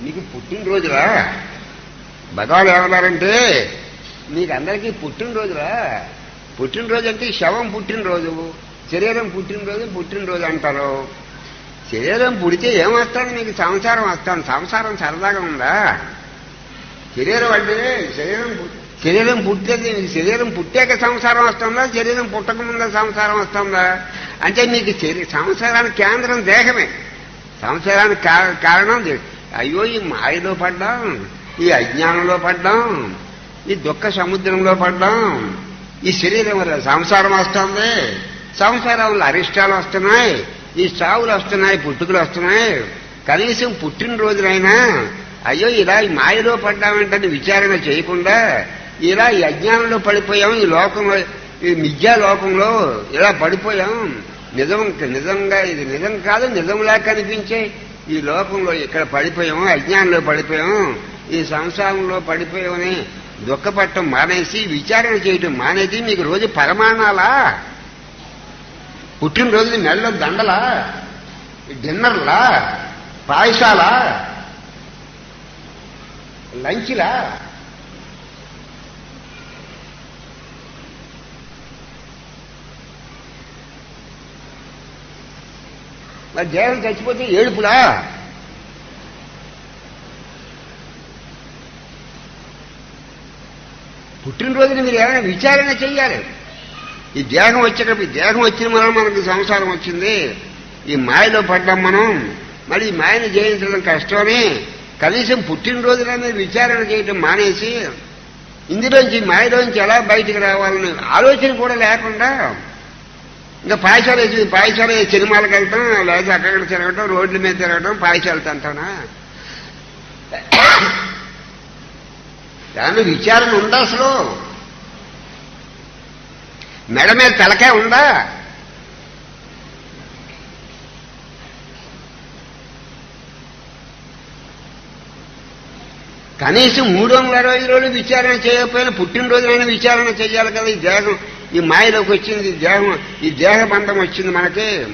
నీకు పుట్టినరోజురా? భగవాన్ ఏమన్నారంటే మీకు అందరికీ పుట్టినరోజురా. పుట్టినరోజు అంటే శవం పుట్టినరోజు శరీరం పుట్టినరోజు పుట్టినరోజు అంటారు. శరీరం పుడితే ఏమొస్తాను మీకు సంసారం వస్తాను. సంసారం సరదాగా ఉందా? శరీరం అంటే శరీరం శరీరం పుట్టేది శరీరం పుట్టాక సంసారం వస్తుందా? శరీరం పుట్టకముందా సంసారం వస్తుందా? అంటే మీకు సంసారానికి కేంద్రం దేహమే. సంసారానికి కారణం అయ్యో ఈ మాయలో పడ్డాం ఈ అజ్ఞానంలో పడ్డాం ఈ దుఃఖ సముద్రంలో పడ్డాం ఈ శరీరం వల్ల సంసారం వస్తుంది సంసారంలో అరిష్టాలు వస్తున్నాయి ఈ చావులు వస్తున్నాయి పుట్టుకలు వస్తున్నాయి. కనీసం పుట్టినరోజునైనా అయ్యో ఇలా ఈ మాయలో పడ్డామంటే విచారణ చేయకుండా ఇలా ఈ అజ్ఞానంలో పడిపోయాం ఈ లోకంలో ఈ మిథ్యా లోకంలో ఇలా పడిపోయాం. నిజం నిజంగా ఇది నిజం కాదు నిజంలా కనిపించే ఈ లోకంలో ఇక్కడ పడిపోయాము అజ్ఞానంలో పడిపోయాము ఈ సంసారంలో పడిపోయామని దుఃఖపడటం మానేసి విచారణ చేయటం మానేసి మీకు రోజు పరమాణాలా? పుట్టినరోజు మెల్ల దండలా? డిన్నర్లా? పాయసాలా? లంచ్లా? మరి దేహం చచ్చిపోతే ఏడుపులా? పుట్టినరోజున మీరు ఏమైనా విచారణ చెయ్యాలి. ఈ దేహం వచ్చేటప్పుడు ఈ దేహం వచ్చిన మనం మనకు సంసారం వచ్చింది. ఈ మాయలో పడ్డాం మనం. మరి ఈ మాయను జయించడం కష్టమని కనీసం పుట్టినరోజున మీరు విచారణ చేయటం మానేసి ఇందులోంచి మాయలోంచి ఎలా బయటికి రావాలని ఆలోచన కూడా లేకుండా ఇంకా పాయసాలు వేసి పాయసాలు సినిమాలకు వెళ్తాం లేదా అక్కడ తిరగటం రోడ్ల మీద తిరగటం పాయసాలు తింటానా? దాని విచారణ ఉందా అసలు? మెడ మీద తలకే ఉందా? కనీసం మూడు వందల అరవై రోజులు విచారణ చేయకపోయినా పుట్టినరోజునైనా విచారణ చేయాలి కదా ఈ దేశం ఈ మాయలోకి వచ్చింది దేహం ఈ దేహ బంధం వచ్చింది మనకి.